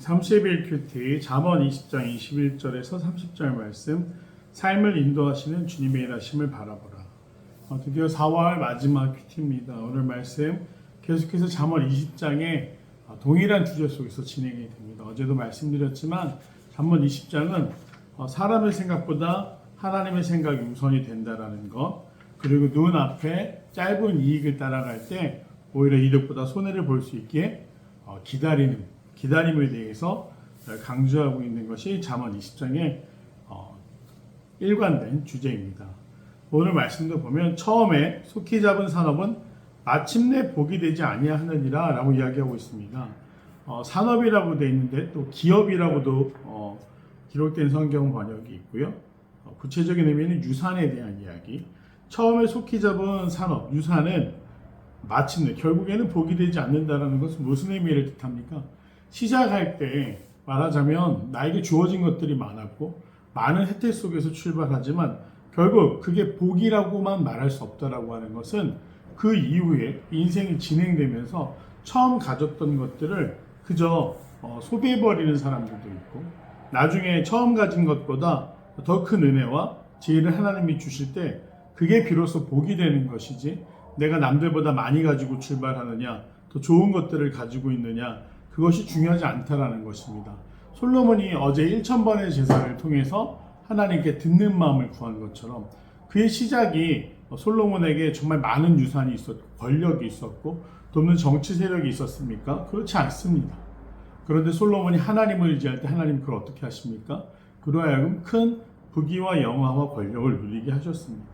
31큐티 잠언 20장 21절에서 30절 말씀 삶을 인도하시는 주님의 일하심을 바라보라. 어, 드디어 4월 마지막 큐티입니다. 오늘 말씀 계속해서 잠언 20장에 어, 동일한 주제 속에서 진행이 됩니다. 어제도 말씀드렸지만 잠언 20장은 어, 사람의 생각보다 하나님의 생각이 우선이 된다라는 것 그리고 눈앞에 짧은 이익을 따라갈 때 오히려 이득보다 손해를 볼 수 있게 어, 기다리는 기다림에 대해서 강조하고 있는 것이 잠언 20장의 어, 일관된 주제입니다. 오늘 말씀도 보면 처음에 속히 잡은 산업은 마침내 복이 되지 아니하느니라 라고 이야기하고 있습니다. 어, 산업이라고 되어 있는데 또 기업이라고도 어, 기록된 성경 번역이 있고요. 어, 구체적인 의미는 유산에 대한 이야기. 처음에 속히 잡은 산업, 유산은 마침내 결국에는 복이 되지 않는다라는 것은 무슨 의미를 뜻합니까? 시작할 때 말하자면 나에게 주어진 것들이 많았고 많은 혜택 속에서 출발하지만 결국 그게 복이라고만 말할 수 없다라고 하는 것은 그 이후에 인생이 진행되면서 처음 가졌던 것들을 그저 어, 소비해버리는 사람들도 있고 나중에 처음 가진 것보다 더 큰 은혜와 지혜를 하나님이 주실 때 그게 비로소 복이 되는 것이지 내가 남들보다 많이 가지고 출발하느냐 더 좋은 것들을 가지고 있느냐 그것이 중요하지 않다라는 것입니다. 솔로몬이 어제 1천 번의 제사를 통해서 하나님께 듣는 마음을 구한 것처럼 그의 시작이 솔로몬에게 정말 많은 유산이 있었고 권력이 있었고 돕는 정치 세력이 있었습니까? 그렇지 않습니다. 그런데 솔로몬이 하나님을 의지할 때 하나님 그걸 어떻게 하십니까? 그로 하여금 큰 부귀와 영화와 권력을 누리게 하셨습니다.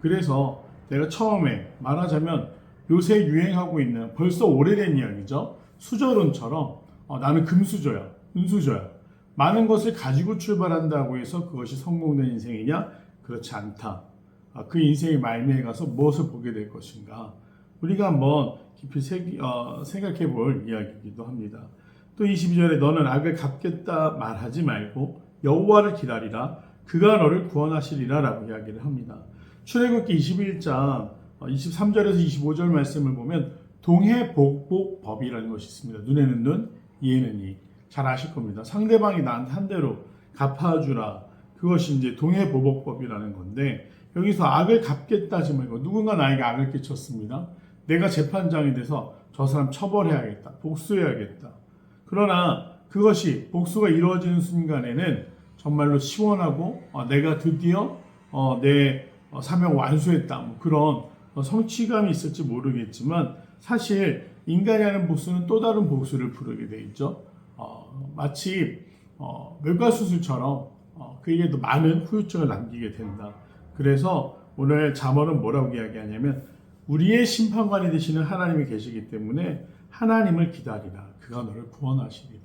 그래서 내가 처음에 말하자면 요새 유행하고 있는 벌써 오래된 이야기죠. 수저론처럼 어, 나는 금수저야, 은수저야. 많은 것을 가지고 출발한다고 해서 그것이 성공된 인생이냐? 그렇지 않다. 아, 그 인생의 말미에 가서 무엇을 보게 될 것인가? 우리가 한번 깊이 세, 어, 생각해 볼 이야기이기도 합니다. 또 22절에 너는 악을 갚겠다 말하지 말고 여호와를 기다리라 그가 너를 구원하시리라 라고 이야기를 합니다. 출애굽기 21장 23절에서 25절 말씀을 보면 동해복복법이라는 것이 있습니다. 눈에는 눈, 이에는 이. 잘 아실 겁니다. 상대방이 나한테 한 대로 갚아주라. 그것이 이제 동해보복법이라는 건데 여기서 악을 갚겠다 하지 말고 누군가 나에게 악을 끼쳤습니다. 내가 재판장이 돼서 저 사람 처벌해야겠다. 복수해야겠다. 그러나 그것이 복수가 이루어지는 순간에는 정말로 시원하고 어, 내가 드디어 어, 내 어, 사명 완수했다. 뭐 그런 어, 성취감이 있을지 모르겠지만 사실 인간이 하는 복수는 또 다른 복수를 부르게 돼 있죠. 어, 마치 어, 멸과 수술처럼 어, 그에게 도 많은 후유증을 남기게 된다. 그래서 오늘 잠언은 뭐라고 이야기하냐면 우리의 심판관이 되시는 하나님이 계시기 때문에 하나님을 기다리라. 그가 너를 구원하시리라.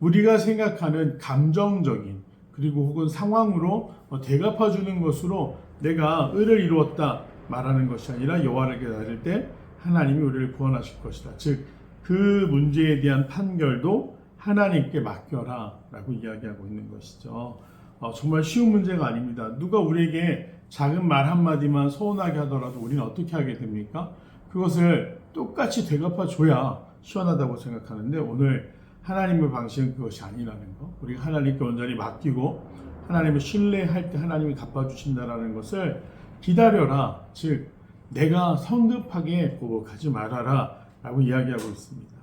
우리가 생각하는 감정적인 그리고 혹은 상황으로 어, 대갚아 주는 것으로 내가 의를 이루었다 말하는 것이 아니라 여호와를 기다릴 때 하나님이 우리를 구원하실 것이다. 즉 그 문제에 대한 판결도 하나님께 맡겨라라고 이야기하고 있는 것이죠. 어, 정말 쉬운 문제가 아닙니다. 누가 우리에게 작은 말 한마디만 서운하게 하더라도 우리는 어떻게 하게 됩니까? 그것을 똑같이 되갚아 줘야 시원하다고 생각하는데 오늘 하나님의 방식은 그것이 아니라는 거. 우리가 하나님께 온전히 맡기고 하나님을 신뢰할 때 하나님이 갚아주신다라는 것을 기다려라. 즉, 내가 성급하게 보복하지 말아라. 라고 이야기하고 있습니다.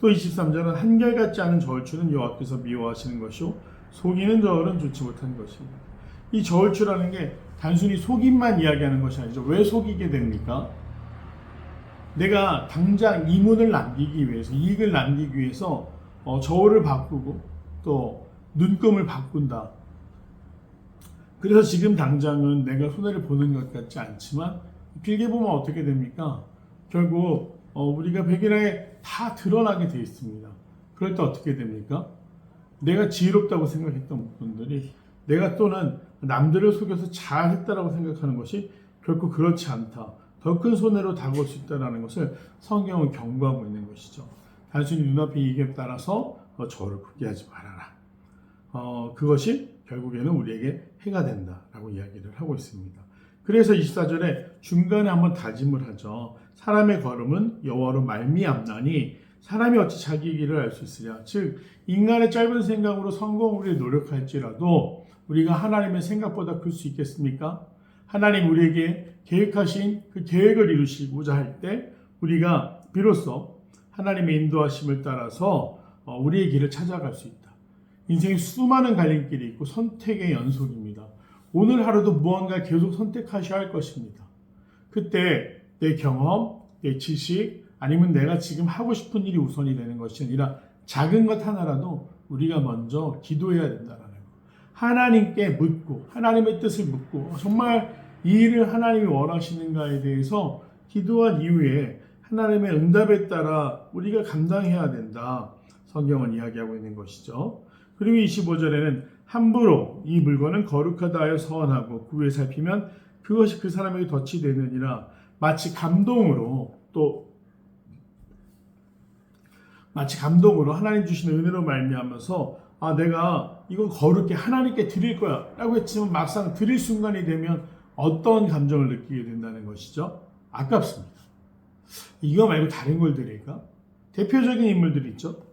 또 23절은 한결같지 않은 저울추는 여호와께서 미워하시는 것이요 속이는 저울은 좋지 못한 것입니다. 이 저울추라는 게 단순히 속임만 이야기하는 것이 아니죠. 왜 속이게 됩니까? 내가 당장 이문을 남기기 위해서 이익을 남기기 위해서 어, 저울을 바꾸고 또 눈금을 바꾼다. 그래서 지금 당장은 내가 손해를 보는 것 같지 않지만 길게 보면 어떻게 됩니까? 결국 어, 우리가 백일하에 다 드러나게 돼 있습니다. 그럴 때 어떻게 됩니까? 내가 지혜롭다고 생각했던 분들이 내가 또는 남들을 속여서 잘했다라고 생각하는 것이 결코 그렇지 않다. 더 큰 손해로 다가올 수 있다는 것을 성경은 경고하고 있는 것이죠. 단순히 눈앞의 이익에 따라서 어, 저를 포기하지 말아라. 어, 그것이 결국에는 우리에게 해가 된다라고 이야기를 하고 있습니다. 그래서 24절에 중간에 한번 다짐을 하죠. 사람의 걸음은 여호와로 말미암나니 사람이 어찌 자기 길을 알 수 있으냐? 즉 인간의 짧은 생각으로 성공을 노력할지라도 우리가 하나님의 생각보다 클 수 있겠습니까? 하나님 우리에게 계획하신 그 계획을 이루시고자 할 때 우리가 비로소 하나님의 인도하심을 따라서 어, 우리의 길을 찾아갈 수 있다. 인생에 수많은 갈림길이 있고 선택의 연속입니다. 오늘 하루도 무언가 계속 선택하셔야 할 것입니다. 그때 내 경험, 내 지식, 아니면 내가 지금 하고 싶은 일이 우선이 되는 것이 아니라 작은 것 하나라도 우리가 먼저 기도해야 된다는 거. 하나님께 묻고 하나님의 뜻을 묻고 정말 이 일을 하나님이 원하시는가에 대해서 기도한 이후에 하나님의 응답에 따라 우리가 감당해야 된다. 성경은 이야기하고 있는 것이죠. 그리고 25절에는 함부로 이 물건은 거룩하다 하여 서원하고 그 후에 살피면 그것이 그 사람에게 덫이 되느니라 마치 감동으로 또 마치 감동으로 하나님 주신 은혜로 말미암아서 아 내가 이거 거룩게 하나님께 드릴 거야 라고 했지만 막상 드릴 순간이 되면 어떤 감정을 느끼게 된다는 것이죠. 아깝습니다. 이거 말고 다른 걸 드릴까? 대표적인 인물들이 있죠.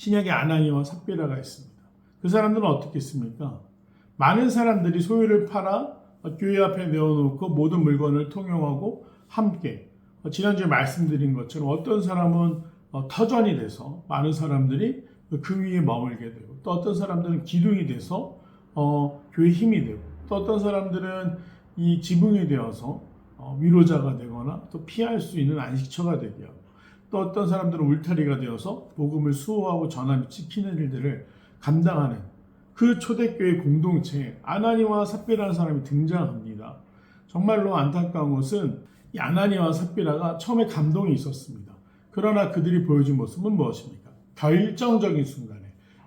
신약에 아나니와 삽비라가 있습니다. 그 사람들은 어떻게 했습니까? 많은 사람들이 소유를 팔아 교회 앞에 내어놓고 모든 물건을 통용하고 함께 지난주에 말씀드린 것처럼 어떤 사람은 어, 터전이 돼서 많은 사람들이 그 위에 머물게 되고 또 어떤 사람들은 기둥이 돼서 어, 교회 힘이 되고 또 어떤 사람들은 이 지붕이 되어서 어, 위로자가 되거나 또 피할 수 있는 안식처가 되게 하고 또 어떤 사람들은 울타리가 되어서 복음을 수호하고 전함이 지키는 일들을 감당하는 그 초대교회 공동체에 아나니와 삽비라는 사람이 등장합니다. 정말로 안타까운 것은 이 아나니와 삽비라가 처음에 감동이 있었습니다. 그러나 그들이 보여준 모습은 무엇입니까? 결정적인 순간에,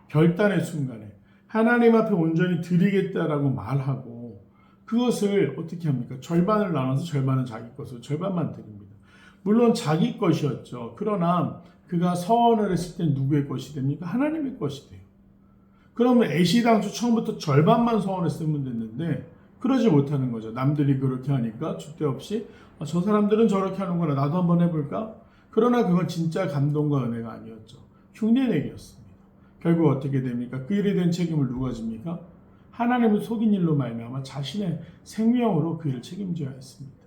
결단의 순간에 하나님 앞에 온전히 드리겠다라고 말하고 그것을 어떻게 합니까? 절반을 나눠서 절반은 자기 것으로 절반만 드립니다. 물론 자기 것이었죠. 그러나 그가 서원을 했을 때 누구의 것이 됩니까? 하나님의 것이 돼요. 그러면 애시 당초 처음부터 절반만 서원했으면 됐는데 그러지 못하는 거죠. 남들이 그렇게 하니까 주대 없이 아, 저 사람들은 저렇게 하는구나 나도 한번 해볼까? 그러나 그건 진짜 감동과 은혜가 아니었죠. 흉내내기였습니다. 결국 어떻게 됩니까? 그 일에 대한 책임을 누가 집니까? 하나님을 속인 일로 말미암아 자신의 생명으로 그 일을 책임져야 했습니다.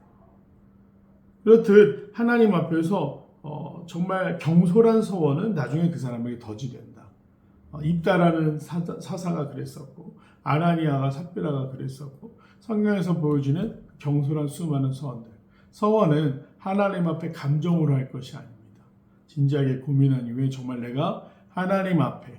그렇듯 하나님 앞에서 어, 정말 경솔한 서원은 나중에 그 사람에게 덫이 된다. 어, 입다라는 사, 사 가 그랬었고 아나니아가 삽비라가 그랬었고 성경에서 보여주는 경솔한 수많은 서원들. 서원은 하나님 앞에 감정으로 할 것이 아닙니다. 진지하게 고민한 이후에 정말 내가 하나님 앞에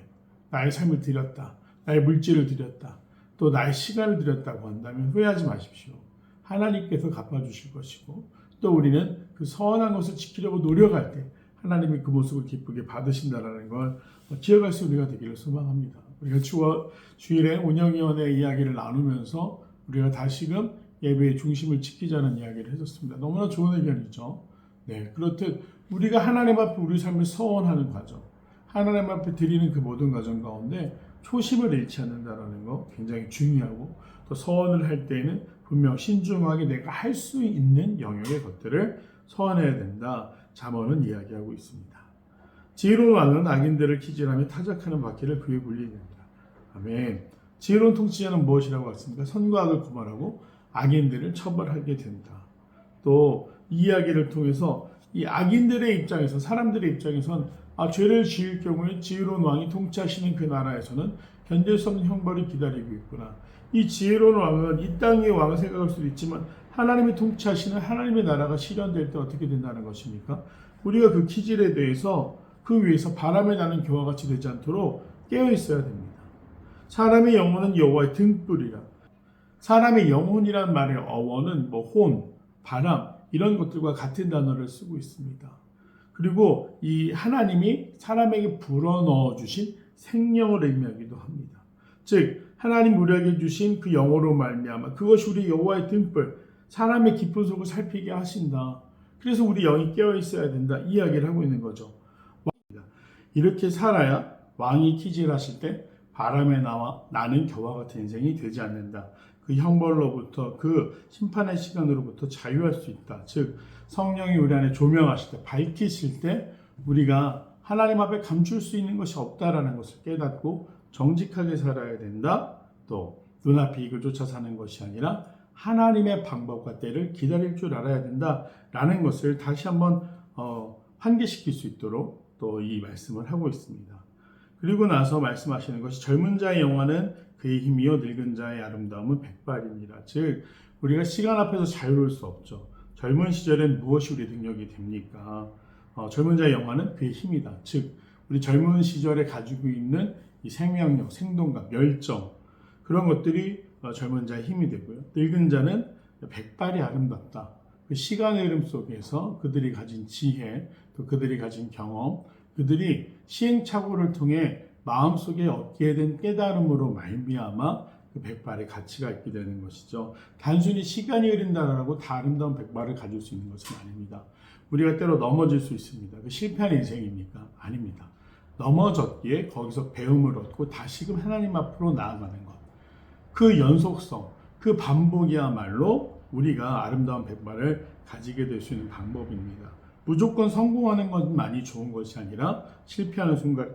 나의 삶을 드렸다. 나의 물질을 드렸다. 또 나의 시간을 드렸다고 한다면 후회하지 마십시오. 하나님께서 갚아주실 것이고 또 우리는 그 선한 것을 지키려고 노력할 때 하나님이 그 모습을 기쁘게 받으신다라는 걸 기억할 수 우리가 되기를 소망합니다. 우리가 주, 주일에 운영위원회 이야기를 나누면서 우리가 다시금 예배의 중심을 지키자는 이야기를 해줬습니다. 너무나 좋은 의견이죠. 네, 그렇듯 우리가 하나님 앞에 우리 삶을 서원하는 과정, 하나님 앞에 드리는 그 모든 과정 가운데 초심을 잃지 않는다라는 거 굉장히 중요하고 또 서원을 할 때에는 분명 신중하게 내가 할 수 있는 영역의 것들을 서원해야 된다. 잠언은 이야기하고 있습니다. 지혜로운 왕은 악인들을 기질하며 타작하는 바퀴를 그에 굴리는다. 아멘. 지혜로운 통치자는 무엇이라고 했습니까? 선과 악을 구분하고 악인들을 처벌하게 된다. 또 이야기를 통해서 이 악인들의 입장에서 사람들의 입장에선 아, 죄를 지을 경우에 지혜로운 왕이 통치하시는 그 나라에서는 견딜 수 없는 형벌이 기다리고 있구나. 이 지혜로운 왕은 이 땅의 왕을 생각할 수도 있지만 하나님이 통치하시는 하나님의 나라가 실현될 때 어떻게 된다는 것입니까? 우리가 그 기질에 대해서 그 위에서 바람에 나는 교와 같이 되지 않도록 깨어 있어야 됩니다. 사람의 영혼은 여호와의 등불이라. 사람의 영혼이란 말의 어원은 뭐 혼, 바람 이런 것들과 같은 단어를 쓰고 있습니다. 그리고 이 하나님이 사람에게 불어넣어 주신 생명을 의미하기도 합니다. 즉 하나님 우리에게 주신 그 영어로 말미암아 그것이 우리 여호와의 등불 사람의 깊은 속을 살피게 하신다. 그래서 우리 영이 깨어 있어야 된다. 이야기를 하고 있는 거죠. 이렇게 살아야 왕이 기질하실 때 바람에 나와 나는 겨와 같은 인생이 되지 않는다. 그 형벌로부터 그 심판의 시간으로부터 자유할 수 있다. 즉 성령이 우리 안에 조명하실 때 밝히실 때 우리가 하나님 앞에 감출 수 있는 것이 없다라는 것을 깨닫고 정직하게 살아야 된다. 또 눈앞의 이익을 쫓아 사는 것이 아니라 하나님의 방법과 때를 기다릴 줄 알아야 된다라는 것을 다시 한번 어, 환기시킬 수 있도록 또 이 말씀을 하고 있습니다. 그리고 나서 말씀하시는 것이 젊은 자의 영화는 그의 힘이요 늙은 자의 아름다움은 백발이니라. 즉 우리가 시간 앞에서 자유로울 수 없죠. 젊은 시절엔 무엇이 우리 능력이 됩니까? 어, 젊은 자의 영화는 그의 힘이다. 즉 우리 젊은 시절에 가지고 있는 이 생명력, 생동감, 열정 그런 것들이 어, 젊은 자의 힘이 되고요. 늙은 자는 백발이 아름답다. 그 시간의 흐름 속에서 그들이 가진 지혜, 또 그들이 가진 경험, 그들이 시행착오를 통해 마음속에 얻게 된 깨달음으로 말미암아 그 백발의 가치가 있게 되는 것이죠. 단순히 시간이 흐른다라고 다 아름다운 백발을 가질 수 있는 것은 아닙니다. 우리가 때로 넘어질 수 있습니다. 그 실패한 인생입니까? 아닙니다. 넘어졌기에 거기서 배움을 얻고 다시금 하나님 앞으로 나아가는 것. 그 연속성, 그 반복이야말로 우리가 아름다운 백발을 가지게 될 수 있는 방법입니다. 무조건 성공하는 것만이 좋은 것이 아니라 실패하는 순간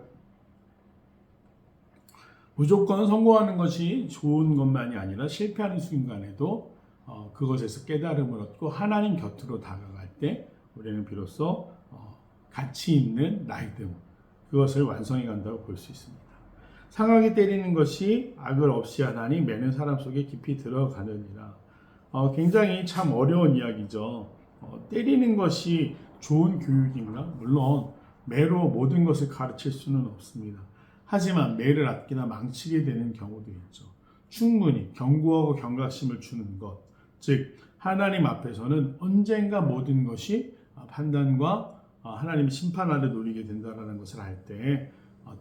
무조건 성공하는 것이 좋은 것만이 아니라 실패하는 순간에도 어, 그것에서 깨달음을 얻고 하나님 곁으로 다가갈 때 우리는 비로소 어, 가치 있는 나이듦 그것을 완성해 간다고 볼 수 있습니다. 상하게 때리는 것이 악을 없이 하나니 매는 사람 속에 깊이 들어가느니라. 어, 굉장히 참 어려운 이야기죠. 어, 때리는 것이 좋은 교육인가? 물론 매로 모든 것을 가르칠 수는 없습니다. 하지만 매를 아끼나 망치게 되는 경우도 있죠. 충분히 경고하고 경각심을 주는 것, 즉 하나님 앞에서는 언젠가 모든 것이 판단과 하나님 심판 아래 놓이게 된다라는 것을 알 때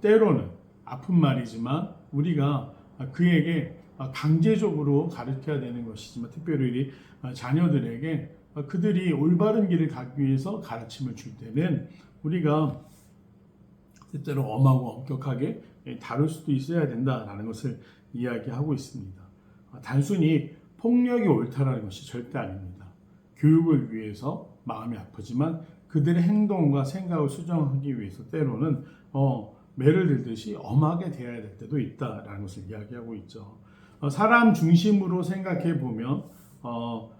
때로는 아픈 말이지만 우리가 그에게 강제적으로 가르쳐야 되는 것이지만 특별히 자녀들에게 그들이 올바른 길을 가기 위해서 가르침을 줄 때는 우리가 때때로 엄하고 엄격하게 다룰 수도 있어야 된다라는 것을 이야기하고 있습니다. 단순히 폭력이 옳다라는 것이 절대 아닙니다. 교육을 위해서 마음이 아프지만 그들의 행동과 생각을 수정하기 위해서 때로는 어, 매를 들듯이 엄하게 대해야 될 때도 있다라는 것을 이야기하고 있죠. 어, 사람 중심으로 생각해 보면 어,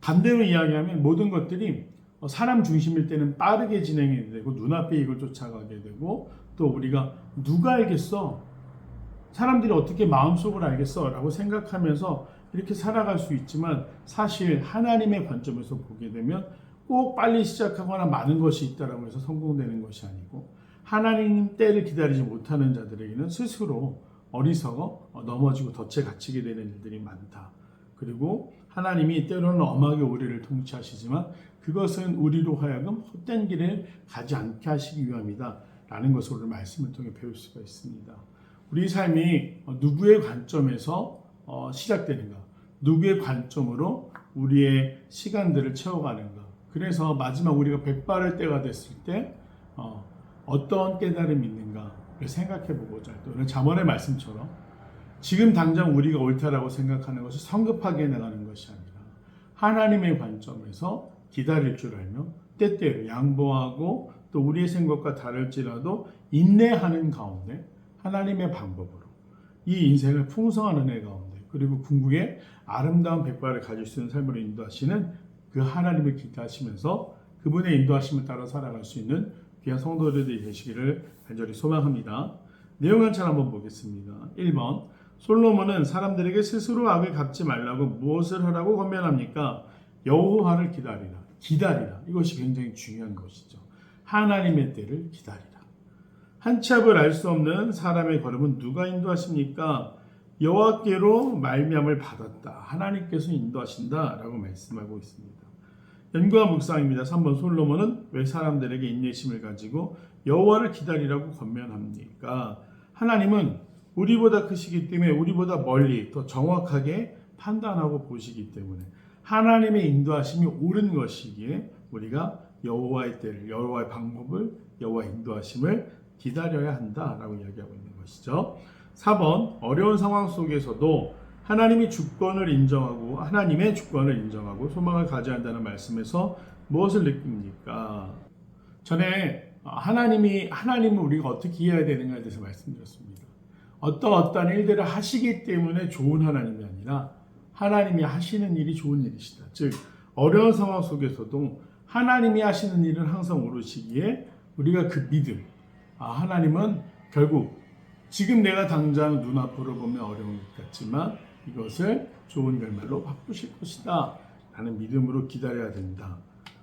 반대로 이야기하면 모든 것들이 어, 사람 중심일 때는 빠르게 진행이 되고 눈앞에 이걸 쫓아가게 되고 또 우리가 누가 알겠어? 사람들이 어떻게 마음속을 알겠어? 라고 생각하면서 이렇게 살아갈 수 있지만 사실 하나님의 관점에서 보게 되면 꼭 빨리 시작하거나 많은 것이 있다라고 해서 성공되는 것이 아니고 하나님 때를 기다리지 못하는 자들에게는 스스로 어리석어 넘어지고 덫에 갇히게 되는 일들이 많다. 그리고 하나님이 때로는 엄하게 우리를 통치하시지만 그것은 우리로 하여금 헛된 길을 가지 않게 하시기 위함이다. 라는 것을 오늘 말씀을 통해 배울 수가 있습니다. 우리 삶이 누구의 관점에서 어, 시작되는가? 누구의 관점으로 우리의 시간들을 채워가는가? 그래서 마지막 우리가 백발할 때가 됐을 때 어, 어떤 깨달음이 있는가를 생각해 보고자 또 오늘 잠언의 말씀처럼 지금 당장 우리가 옳다라고 생각하는 것이 성급하게 나가는 것이 아니라 하나님의 관점에서 기다릴 줄 알며 때때로 양보하고 또 우리의 생각과 다를지라도 인내하는 가운데 하나님의 방법으로 이 인생을 풍성한 은혜 가운데 그리고 궁극의 아름다운 백발을 가질 수 있는 삶으로 인도하시는 그 하나님을 기대하시면서 그분의 인도하심을 따라 살아갈 수 있는 귀한 성도들이 되시기를 간절히 소망합니다. 내용 한 차례 한번 보겠습니다. 1번 솔로몬은 사람들에게 스스로 악을 갚지 말라고 무엇을 하라고 권면합니까? 여호와를 기다리라. 기다리라. 이것이 굉장히 중요한 것이죠. 하나님의 때를 기다리라. 한치 앞을 알 수 없는 사람의 걸음은 누가 인도하십니까? 여호와께로 말미암을 받았다. 하나님께서 인도하신다라고 말씀하고 있습니다. 연구와 묵상입니다. 3번 솔로몬은 왜 사람들에게 인내심을 가지고 여호와를 기다리라고 권면합니까? 하나님은 우리보다 크시기 때문에 우리보다 멀리 더 정확하게 판단하고 보시기 때문에 하나님의 인도하심이 옳은 것이기에 우리가 여호와의 때를 여호와의 방법을 여호와의 인도하심을 기다려야 한다라고 이야기하고 있는 것이죠. 4번 어려운 상황 속에서도 하나님이 주권을 인정하고 하나님의 주권을 인정하고 소망을 가져야 한다는 말씀에서 무엇을 느낍니까? 전에 어, 하나님이 하나님은 우리가 어떻게 해야 되는가에 대해서 말씀드렸습니다. 어떤 일들을 하시기 때문에 좋은 하나님이 아니라 하나님이 하시는 일이 좋은 일이시다. 즉 어려운 상황 속에서도 하나님이 하시는 일은 항상 오르시기에 우리가 그 믿음, 아, 하나님은 결국 지금 내가 당장 눈앞으로 보면 어려운 것 같지만 이것을 좋은 결말로 바꾸실 것이다. 라는 믿음으로 기다려야 된다.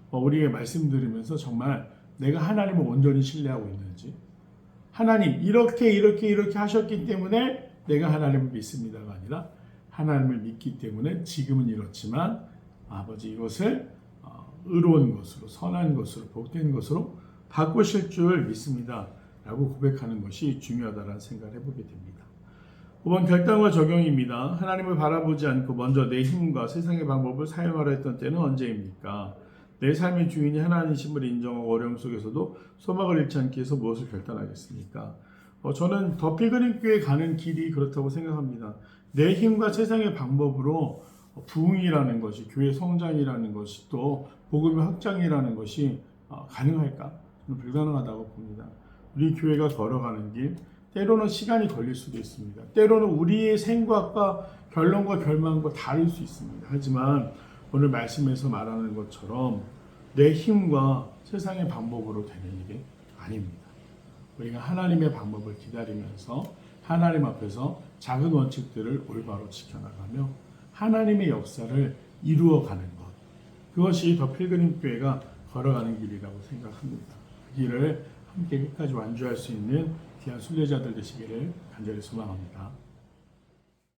어, 우리에게 말씀드리면서 정말 내가 하나님을 온전히 신뢰하고 있는지 하나님 이렇게 이렇게 이렇게 하셨기 때문에 내가 하나님을 믿습니다가 아니라 하나님을 믿기 때문에 지금은 이렇지만 아버지 이것을 어, 의로운 것으로 선한 것으로 복된 것으로 바꾸실 줄 믿습니다. 라고 고백하는 것이 중요하다는 생각을 해보게 됩니다. 5번 결단과 적용입니다. 하나님을 바라보지 않고 먼저 내 힘과 세상의 방법을 사용하려 했던 때는 언제입니까? 내 삶의 주인이 하나님이심을 인정하고 어려움 속에서도 소망을 잃지 않기 위해서 무엇을 결단하겠습니까? 어, 저는 더 필그림 교회 가는 길이 그렇다고 생각합니다. 내 힘과 세상의 방법으로 부흥이라는 것이 교회 성장이라는 것이 또 복음의 확장이라는 것이 어, 가능할까? 저는 불가능하다고 봅니다. 우리 교회가 걸어가는 길 때로는 시간이 걸릴 수도 있습니다. 때로는 우리의 생각과 결론과 결망과 다를 수 있습니다. 하지만 오늘 말씀에서 말하는 것처럼 내 힘과 세상의 방법으로 되는 일이 아닙니다. 우리가 하나님의 방법을 기다리면서 하나님 앞에서 작은 원칙들을 올바로 지켜나가며 하나님의 역사를 이루어가는 것. 그것이 더 필그림 교회가 걸어가는 길이라고 생각합니다. 그 길을 함께 끝까지 완주할 수 있는 귀한 순례자들 되시기를 간절히 소망합니다.